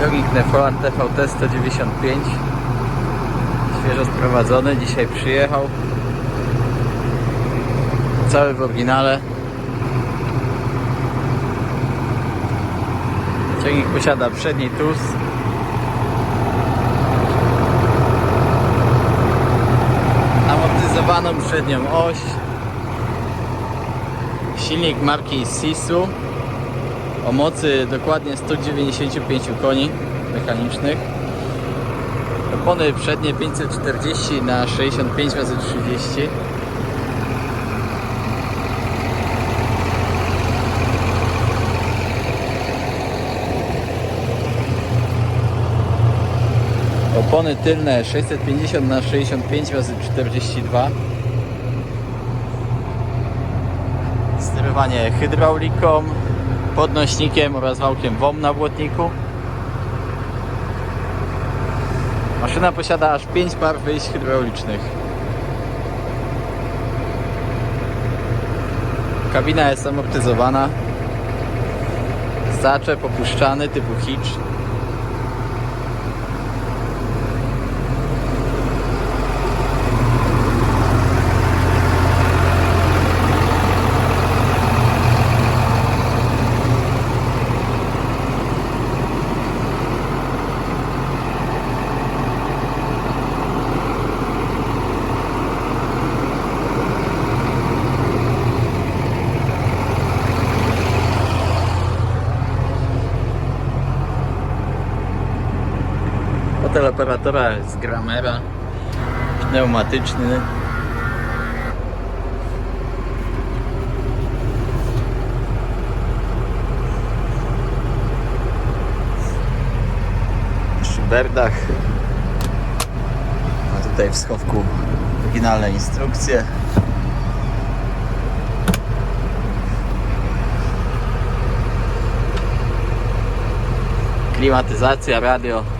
Ciągnik Nefoland TVT 195 Świeżo sprowadzony, dzisiaj przyjechał. Cały w oryginale. Ciągnik posiada przedni tus. Amortyzowaną przednią oś. Silnik marki Sisu o mocy dokładnie 195 koni mechanicznych. Opony przednie 540 na 65 razy 30 Opony tylne 650 na 65 razy 42 Sterowanie hydrauliką, podnośnikiem oraz wałkiem WOM na błotniku. Maszyna posiada aż 5 par wyjść hydraulicznych. Kabina jest amortyzowana. Zaczep opuszczany typu hitch. Hotel operatora z Gramera. Pneumatyczny. Szyberdach. A tutaj w schowku oryginalne instrukcje. Klimatyzacja, radio.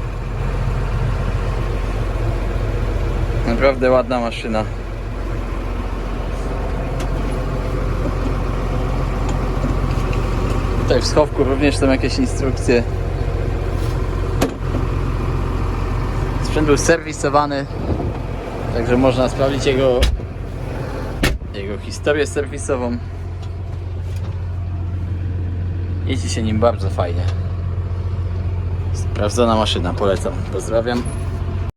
Naprawdę ładna maszyna. Tutaj w schowku również są jakieś instrukcje. Sprzęt był serwisowany, także można sprawdzić jego, jego historię serwisową. Jeździ się nim bardzo fajnie. Sprawdzona maszyna, polecam. Pozdrawiam.